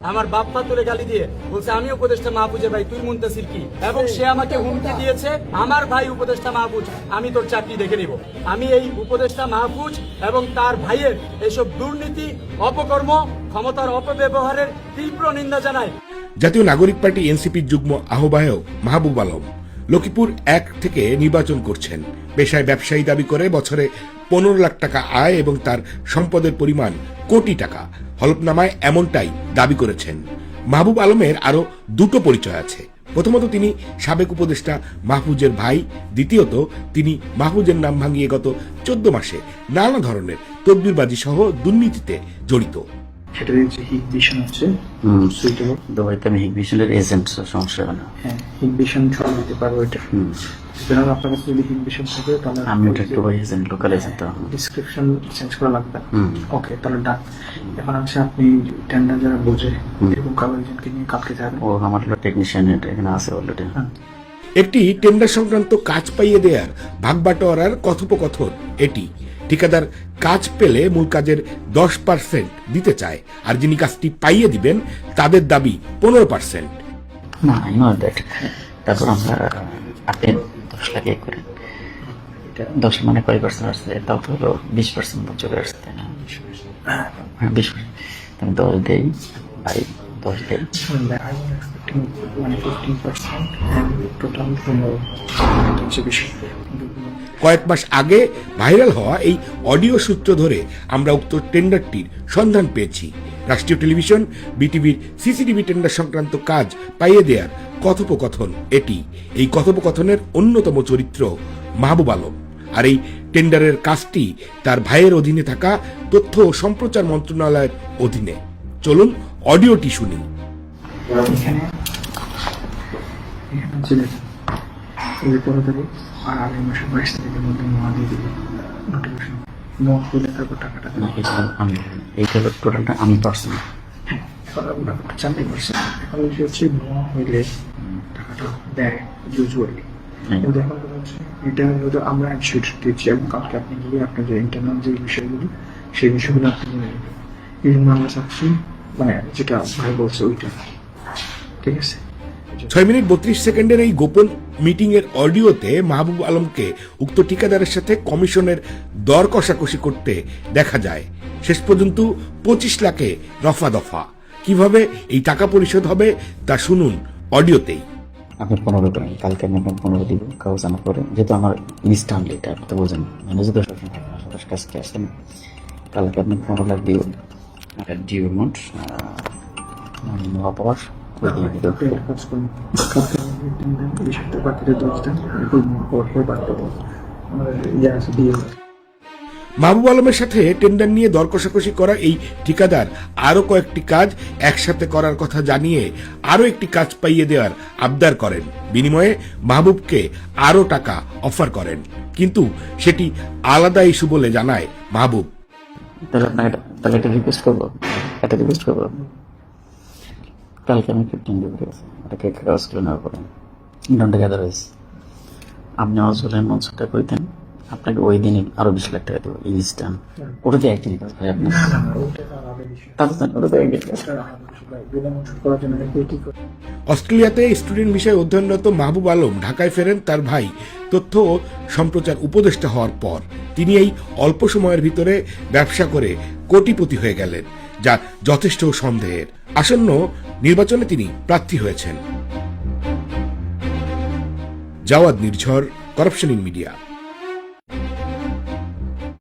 আমার বাপ্পা তুলে গালি দিয়ে বলছে, আমি উপদেষ্টা মাহবুজের ভাই, তুই মুন্তাসির কি? এবং সে আমাকে হুমকি দিয়েছে, আমার ভাই উপদেষ্টা মাহবুজ আমি তোর চাকরি দেখে নিব। আমি এই উপদেষ্টা মাহবুজ এবং তার ভাইয়ের এইসব দুর্নীতি, অপকর্ম, ক্ষমতার অপব্যবহারের তীব্র নিন্দা জানায় জাতীয় নাগরিক পার্টি এনসিপির যুগ্ম আহ্বায়ক মাহবুব আলম। লক্ষ্মীপুর এক থেকে নির্বাচন করছেন। পেশায় ব্যবসায়ী দাবি করে বছরে পনেরো লাখ টাকা আয় এবং তার সম্পদের পরিমাণ কোটি টাকা। হলফনামায় এমনটাই দাবি করেছেন। মাহবুব আলমের আরও দুটো পরিচয় আছে। প্রথমত তিনি সাবেক উপদেষ্টা মাহফুজের ভাই, দ্বিতীয়ত তিনি মাহফুজের নাম ভাঙিয়ে গত চোদ্দ মাসে নানা ধরনের তদবিরবাজি সহ দুর্নীতিতে জড়িত। হচ্ছে। সুইটেবল দুবাইতে আমি হিগভিশনের এজেন্ট সমস্যা হবে না। হ্যাঁ ছড়া দিতে পারব এটা। হুম। সুতরাং আপনার কাছে যদি থাকে তাহলে আমি ওটা Dubai agent local agent description change করা লাগবে। হুম। ওকে তাহলে এখন হচ্ছে আপনি টেন্ডার যারা বোঝে এরকম কারও একজনকে নিয়ে কালকে যাবেন। ও আমার টেকনিশিয়ান এখানে আছে অলরেডি হ্যাঁ। একটি টেন্ডার সংক্রান্ত কাজ পাইয়ে দেওয়ার ভাগবাটোয়ারার কথোপকথন এটি ঠিকাদার কাজ পেলে মূল কাজের দশ পার্সেন্ট দিতে চায়। আর যিনি কাজটি পাইয়ে দিবেন, তাদের দাবি পনেরো পার্সেন্ট না তারপর আমরা, আপনি দশ লাখ করেন। দশ মানে কয় পার্সেন্ট আসছে? তাও তো হলো বিশ পার্সেন্ট চলে আসছে না? হ্যাঁ বিশ পার্সেন্ট দশ দেই ভাই দশ দেই। কয়েক মাস আগে ভাইরাল হওয়া এই অডিও সূত্র ধরে আমরা উক্ত টেন্ডারটির সন্ধান পেয়েছি। রাষ্ট্রীয় টেলিভিশন, বিটিভির সিসিটিভি টেন্ডার সংক্রান্ত কাজ পাইয়ে দেওয়ার কথোপকথন এটি। এই কথোপকথনের অন্যতম চরিত্র মাহবুব আলম। আর এই টেন্ডারের কাজটি তার ভাইয়ের অধীনে থাকা তথ্য ও সম্প্রচার মন্ত্রণালয়ের অধীনে। চলুন, অডিওটি শুনি। এখানে এখানে হচ্ছে এই পনেরো তারিখ আর আগামী মাসের বাইশ তারিখের মধ্যে নোয়া দিয়ে দিবে নোটিফিকেশন নোয়া করলে তারপর টাকাটা এটা আমি এইটা টোটালটা আমি পার্সন এখন ব্যাপারটা জানতে পারছি এখন বিষয় হচ্ছে নোয়া হইলে টাকাটা দেয় ইউজুয়ালি হুম। কিন্তু এখন কথা হচ্ছে এটা হয়তো আমরা অ্যাডশিট দিচ্ছি এবং কালকে আপনি গিয়ে আপনার যে ইন্টারনাল যে বিষয়গুলো সেই বিষয়গুলো আপনি জেনে নেবেন। এই জন্য আমরা চাচ্ছি মানে যেটা ভাই বলছে ওইটা। ঠিক আছে? ছয় মিনিট বত্রিশ সেকেন্ডের এই গোপন মিটিং এর অডিওতে মাহবুব আলমকে উক্ত ঠিকাদারের সাথে কমিশনের দর কষাকষি করতে দেখা যায়। শেষ পর্যন্ত পঁচিশ লাখে রফা দফা। কীভাবে এই টাকা পরিশোধ হবে তা শুনুন অডিওতেই। আপনি পনেরো করেন কালকে আমি আপনাকে পনেরো দিব, কাগজ আমার করে। যেহেতু আমার ইনস্টান্টলি এটা আপনি তো বোঝেন ম্যানেজার তো সবসময় থাকে না, সবার কাছে আসে কালকে আপনি পনেরো লাখ দিব। ডিউ অ্যামাউন্ট করে দিয়ে দিতে আপনি একটা কাজ করুন। কালকে তিন দিন এই সপ্তাহে বাকিটা দশ দিন এরপর পর পর আমাদের ইয়ে আছে দিয়ে মাহবুব আলমের সাথে টেন্ডার নিয়ে দর কষাকষি করা এই ঠিকাদার আরও কয়েকটি কাজ একসাথে করার কথা জানিয়ে আরও একটি কাজ পাইয়ে দেওয়ার আবদার করেন। বিনিময়ে মাহবুবকে আরও টাকা অফার করেন। কিন্তু সেটি আলাদা ইস্যু বলে জানায় মাহবুব। তাহলে আপনাকে তাহলে একটা রিকোয়েস্ট করব। একটা রিকোয়েস্ট করব। কালকে আমি ফিফটিন দিব ঠিক আছে? ওটাকে কাগজ করে নেওয়ার পরে ডন্ট গ্যাদার হয়েছে আপনি চলে মঞ্চটা কইতেন আপনাকে ওই দিনই আরও বিশ লাখ টাকা দেবো আপনি বিষয় তাতে তো একদিন কাজ ভাই বিনামূল্য করার জন্য এটা কি করে অস্ট্রেলিয়াতে স্টুডেন্ট বিষয়ে অধ্যয়নরত মাহবুব আলম ঢাকায় ফেরেন তার ভাই। তথ্য ও সম্প্রচার উপদেষ্টা হওয়ার পর তিনি এই অল্প সময়ের ভিতরে ব্যবসা করে কোটিপতি হয়ে গেলেন। যা যথেষ্ট সন্দেহের। আসন্ন নির্বাচনে তিনি প্রার্থী হয়েছেন। Jawad Nirjhar corruption in media.